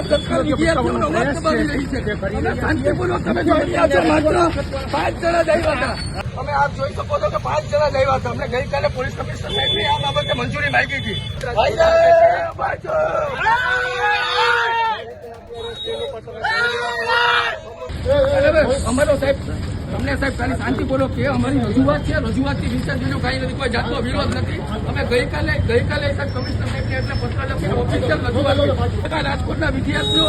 આ સરકાર વિદ્યાર્થીઓનો અવાજ દબાવી રહી છે. અમે શાંતિપૂર્વક તમે જોઈ રહ્યા છો માત્ર પાંચ જણા જ આવ્યા હતા. અમે આપ જોઈ શકો છો કે પાંચ જણા જ આવ્યા હતા. અમને ગઈકાલે પોલીસ કમિશનર સાહેબની આ બાબતે મંજૂરી માંગી હતી. અમારો સાહેબ તમને સાહેબ ખાલી શાંતિપૂર્વક કે અમારી રજૂઆત છે રજૂઆતથી વિશેષ બીજું કાંઈ નથી કોઈ જાતનો વિરોધ નથી. અમે ગઈકાલે ગઈકાલે સાહેબ કમિશનર સાહેબને રાજકોટના વિદ્યાર્થીઓ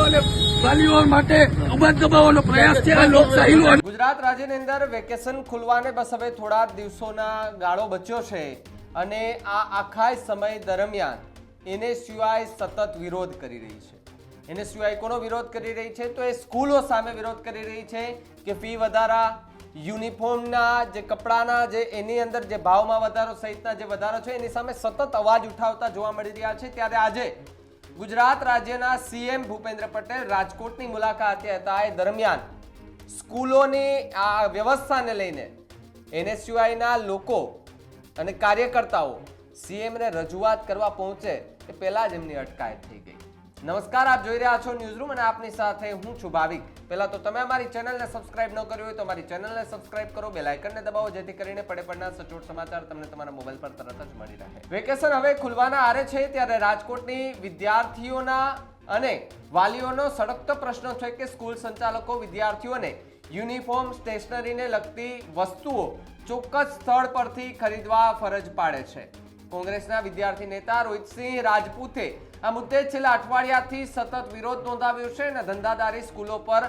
ગુજરાત રાજ્યની અંદર વેકેશન ખુલવાને બસ હવે થોડા દિવસોના ગાળો બચ્યો છે અને આ આખા સમય દરમિયાન એને સિવાય સતત વિરોધ કરી રહી છે. એને સિવાય કોનો વિરોધ કરી રહી છે? તો એ સ્કૂલો સામે વિરોધ કરી રહી છે કે ફી વધારા, યુનિફોર્મના જે કપડાના જે એની અંદર જે ભાવમાં વધારો સહિતના જે વધારો છે, એની સામે સતત અવાજ ઉઠાવતા જોવા મળી રહ્યા છે. ત્યારે આજે ગુજરાત રાજ્યના સીએમ ભૂપેન્દ્ર પટેલ રાજકોટની મુલાકાતે હતા. એ દરમિયાન સ્કૂલોની આ વ્યવસ્થાને લઈને એનએસયુઆઈના લોકો અને કાર્યકર્તાઓ સીએમને રજૂઆત કરવા પહોંચે એ પહેલાં જ એમની અટકાયત થઈ ગઈ. નમસ્કાર, આપ જોઈ રહ્યા છો ન્યૂઝ રૂમ અને આપની સાથે હું છું ભાવિક. પહેલા તો તમે અમારી ચેનલને સબસ્ક્રાઇબ ન કરી હોય તો અમારી ચેનલને સબસ્ક્રાઇબ કરો બેલ આઇકનને દબાવો, જેથી કરીને પડે પડના સચોટ સમાચાર તમને તમારા મોબાઈલ પર તરત જ મળી રહે. વેકેશન હવે ખુલવાના આરે છે, ત્યારે રાજકોટની વિદ્યાર્થીઓના અને વાલીઓનો સળગતો પ્રશ્ન છે કે સ્કૂલ સંચાલકો વિદ્યાર્થીઓને યુનિફોર્મ સ્ટેશનરીને લગતી વસ્તુઓ ચોક્કસ સ્થળ પરથી ખરીદવા ફરજ પાડે છે. કોંગ્રેસના વિદ્યાર્થી નેતા રોહિતસિંહ રાજપૂતે આ મુદ્દે છેલ્લા અઠવાડિયાથી સતત વિરોધ નોંધાવ્યો છે અને ધંધાદારી સ્કૂલો પર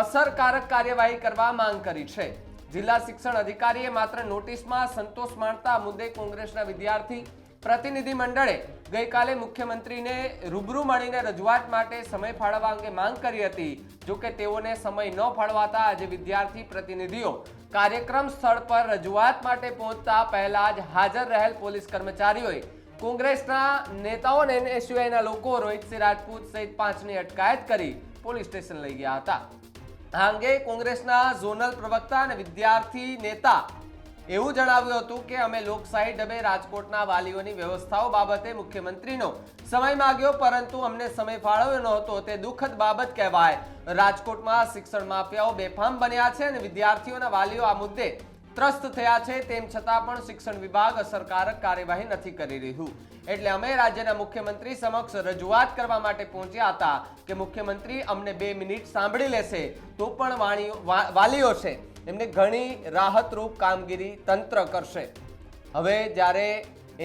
અસરકારક કાર્યવાહી કરવા માંગ કરી છે. જિલ્લા શિક્ષણ અધિકારીએ માત્ર નોટિસમાં સંતોષ માણતા મુદ્દે કોંગ્રેસના વિદ્યાર્થી પ્રતિનિધિ મંડળે ગઈકાલે મુખ્યમંત્રીને રૂબરૂ મળીને રજૂઆત માટે સમય ફાળવવા અંગે માંગ કરી હતી. જોકે તેઓને સમય ન ફાળવાતા આજે વિદ્યાર્થી પ્રતિનિધિઓ કાર્યક્રમ સ્થળ પર રજૂઆત માટે પહોંચતા પહેલા જ હાજર રહેલ પોલીસ કર્મચારીઓએ કોંગ્રેસના નેતાઓ અને એનએસયુઆઈના લોકો રોહિતસિંહ રાજપૂત સહિત પાંચની અટકાયત કરી પોલીસ સ્ટેશન લઈ ગયા હતા. આ અંગે કોંગ્રેસના ઝોનલ પ્રવક્તા અને વિદ્યાર્થી નેતા એવું જણાવ્યું હતું કે અમે લોકશાહી ડબે રાજકોટના વાલીઓની વ્યવસ્થાઓ બાબતે મુખ્યમંત્રીનો સમય માંગ્યો, પરંતુ અમને સમય ફાળવ્યો નહોતો. તે દુઃખદ બાબત કહેવાય. રાજકોટમાં શિક્ષણ માફિયાઓ બેફામ બન્યા છે અને વિદ્યાર્થીઓના વાલીઓ આ મુદ્દે ત્રસ્ત થયા છે. તેમ છતાં પણ શિક્ષણ વિભાગ અસરકારક કાર્યવાહી નથી કરી રહ્યું. એટલે અમે રાજ્યના મુખ્યમંત્રી સમક્ષ રજૂઆત કરવા માટે પહોંચ્યા હતા કે મુખ્યમંત્રી અમને બે મિનિટ સાંભળી લેશે. તો પણ વાણીઓ વાલીઓ છે. એમને ઘણી રાહતરૂપ કામગીરી તંત્ર કરશે. હવે જ્યારે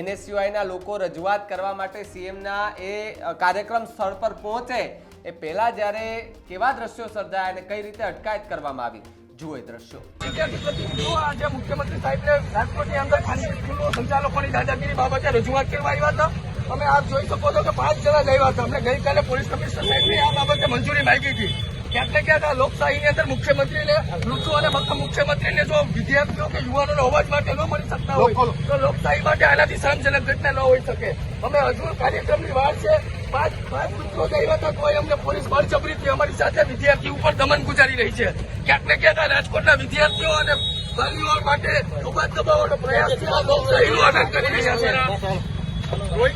એનએસયુઆઈના લોકો રજૂઆત કરવા માટે સીએમના એ કાર્યક્રમ સ્થળ પર પહોંચે, એ પહેલા જ્યારે કેવા દ્રશ્યો સર્જાયા અને કઈ રીતે અટકાયત કરવામાં આવી જુએ દ્રશ્યો. મુખ્યમંત્રી સાહેબને રાજકોટની અંદર સંચાલકોની દાદાગીરી બાબતે રજૂઆત કરવા આવ્યા હતા. અમે આપ જોઈ શકો છો કે પાંચ જણા જ હતા અમને ગઈકાલે પોલીસ કમિશનર સાહેબની આ બાબતે મંજૂરી માંગી હતી. ક્યાંક ને ક્યાંક આ લોકશાહીની અંદર મુખ્યમંત્રીને ઋતુ અને મુખ્યમંત્રીને જો વિદ્યાર્થીઓ કે યુવાનોનો અવાજ માટે ન મળી શકતા હોય તો લોકશાહી માટે આનાથી શાંતજનક ઘટના ન હોઈ શકે. અમે હજુ કાર્યક્રમની વાર છે. પાંચ પાંચ મિત્રો ગયા હતા તોય અમને પોલીસ બળજબરીથી અમારી સાથે વિદ્યાર્થી ઉપર દમન ગુજારી રહી છે. ક્યાંક ને ક્યાંક આ રાજકોટના વિદ્યાર્થીઓ અને વાલીઓ માટે દબાવવાનો પ્રયાસ લોકશાહીનું આનંદ કરી રહ્યા છે. રોહિત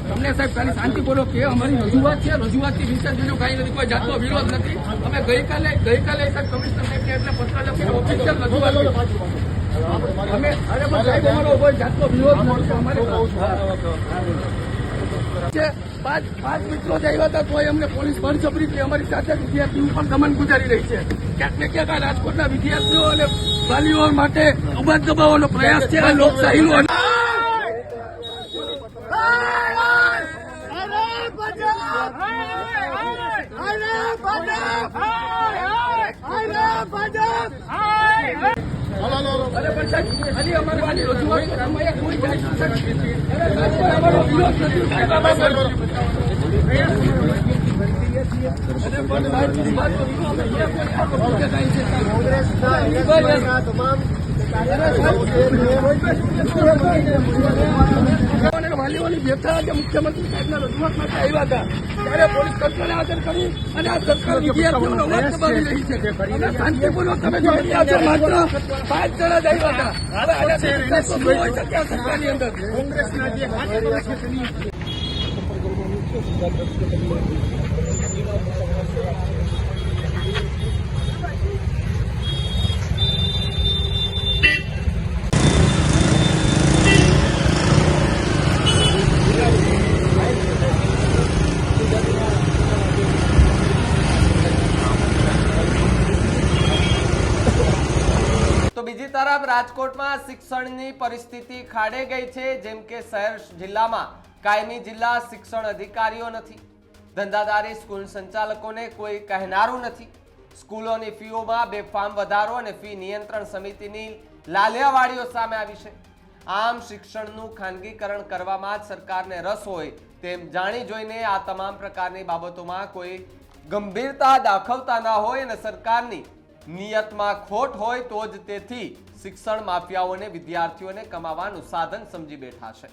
તમને સાહેબ ખાલી શાંતિપૂર્વક કે અમારી રજૂઆત છે રજૂઆતથી વિશેષ બીજું કાંઈ નથી કોઈ જાતનો વિરોધ નથી. અમે ગઈકાલે ગઈકાલે સાહેબ કમિશનર સાહેબને એટલે પત્ર લખીને ઓફિશિયલ રજૂઆત અમે અરે પણ સાહેબ અમારો કોઈ જાતનો વિરોધ નથી અમારે છે પાંચ પાંચ મિત્રો જ આવ્યા હતા તોય અમને પોલીસ બળજબરીથી અમારી સાથે વિદ્યાર્થીઓ પણ દમન ગુજારી રહી છે. ક્યાંક ને ક્યાંક આ રાજકોટના વિદ્યાર્થીઓ અને વાલીઓ માટે અવાજ દબાવવાનો પ્રયાસ છે આ લોકશાહીનો અરે તમામ સાહેબ, જે મુખ્યમંત્રી સાહેબના રજૂઆત માટે આવ્યા હતા. ત્યારે પોલીસ તંત્રને હાજર કરી અને આ સરકાર વિદ્યાર્થીઓનો અવાજ દબાવી રહી છે. અને શાંતિપૂર્વક તમે જોઈ રહ્યા છો માત્ર પાંચ જણા જ આવ્યા હતા. હવે સરકારની અંદર તો બીજી તરફ રાજકોટમાં શિક્ષણની પરિસ્થિતિ ખાડે ગઈ છે. જેમ કે શહેર જિલ્લામાં કાયમી જિલ્લા શિક્ષણ અધિકારીઓ નથી. ધંધાદારી સ્કૂલ સંચાલકોને કોઈ કહેનારું નથી. સ્કૂલોની ફીઓમાં બેફામ વધારો અને ફી નિયંત્રણ સમિતિની લાલિયાવાડીઓ સામે આવી છે. આમ શિક્ષણનું ખાનગીકરણ કરવામાં જ સરકારને રસ હોય તેમ જાણી જોઈને આ તમામ પ્રકારની બાબતોમાં કોઈ ગંભીરતા દાખવતા ના હોય અને સરકારની નિયતમાં ખોટ હોય તો જ તેથી શિક્ષણ માફિયાઓને વિદ્યાર્થીઓને કમાવાનું સાધન સમજી બેઠા છે.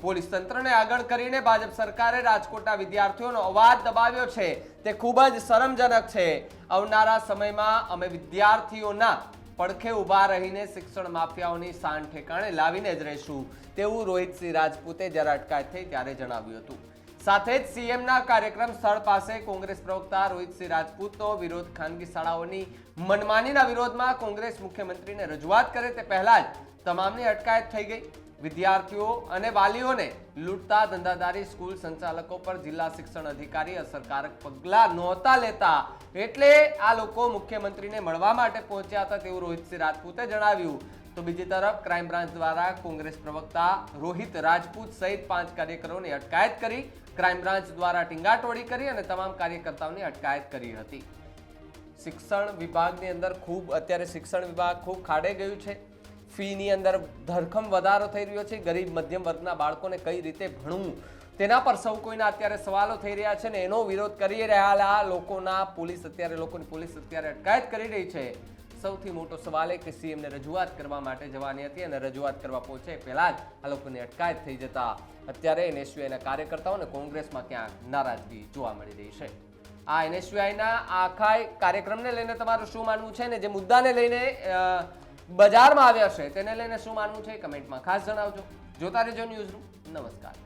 પોલીસ તંત્રને આગળ કરીને ભાજપ સરકારે રાજકોટના વિદ્યાર્થીઓનો અવાજ દબાવ્યો છે. તે ખૂબ જ શરમજનક છે. આવનારા સમયમાં અમે વિદ્યાર્થીઓના પડખે ઊભા રહીને શિક્ષણ માફિયાઓની શાન ઠેકાણે લાવીને જ રહીશું. તેવું રોહિતસિંહ રાજપૂતે જ્યારે અટકાયત થઈ ત્યારે જણાવ્યું હતું. સાથે જ સીએમના કાર્યક્રમ સ્થળ પાસે કોંગ્રેસ પ્રવક્તા રોહિતસિંહ રાજપૂતનો વિરોધ ખાનગી શાળાઓની મનમાનીના વિરોધમાં કોંગ્રેસ મુખ્યમંત્રીને રજૂઆત કરે તે પહેલા જ તમામની અટકાયત થઈ ગઈ. વિદ્યાર્થીઓ અને વાલીઓને લૂંટતા ધંધાદારી સ્કૂલ સંચાલકો પર જિલ્લા શિક્ષણ અધિકારી અસરકારક પગલાં નહોતા લેતા એટલે આ લોકો મુખ્યમંત્રીને મળવા માટે પહોંચ્યા હતા તેવું રોહિતસિંહ રાજપૂતે જણાવ્યું. તો બીજી તરફ ક્રાઇમ બ્રાન્ચ દ્વારા કોંગ્રેસ પ્રવક્તા રોહિત રાજપૂત સહિત પાંચ કાર્યકરોની અટકાયત કરી. ક્રાઇમ બ્રાન્ચ દ્વારા ટીંગાટોળી કરી અને તમામ કાર્યકર્તાઓની અટકાયત કરી હતી. શિક્ષણ વિભાગની અંદર ખૂબ, અત્યારે શિક્ષણ વિભાગ ખૂબ ખાડે ગયું છે. ફીની અંદર ધરખમ વધારો થઈ રહ્યો છે. ગરીબ મધ્યમ વર્ગના બાળકોને કઈ રીતે ભણવું? તેના પર સૌ કોઈના અત્યારે સવાલો થઈ રહ્યા છે ને એનો વિરોધ કરી રહેલા લોકોના પોલીસ અત્યારે, લોકોની પોલીસ અત્યારે અટકાયત કરી રહી છે. સૌથી મોટો સવાલ એ કે સીએમને રજૂઆત કરવા માટે જવાની હતી અને રજૂઆત કરવા પહોંચે પહેલા જ આ લોકોની અટકાયત થઈ જતા અત્યારે એનએસયુઆઈના કાર્યકર્તાઓ અને કોંગ્રેસમાં ક્યાંક નારાજગી જોવા મળી રહી છે. આ એનએસયુઆઈના આખા કાર્યક્રમને લઈને તમારું શું માનવું છે ને જે મુદ્દાને લઈને બજારમાં આવ્યા છે તેને લઈને શું માનવું છે કમેન્ટમાં ખાસ જણાવજો. જોતા રહેજો ન્યૂઝ નમસ્કાર.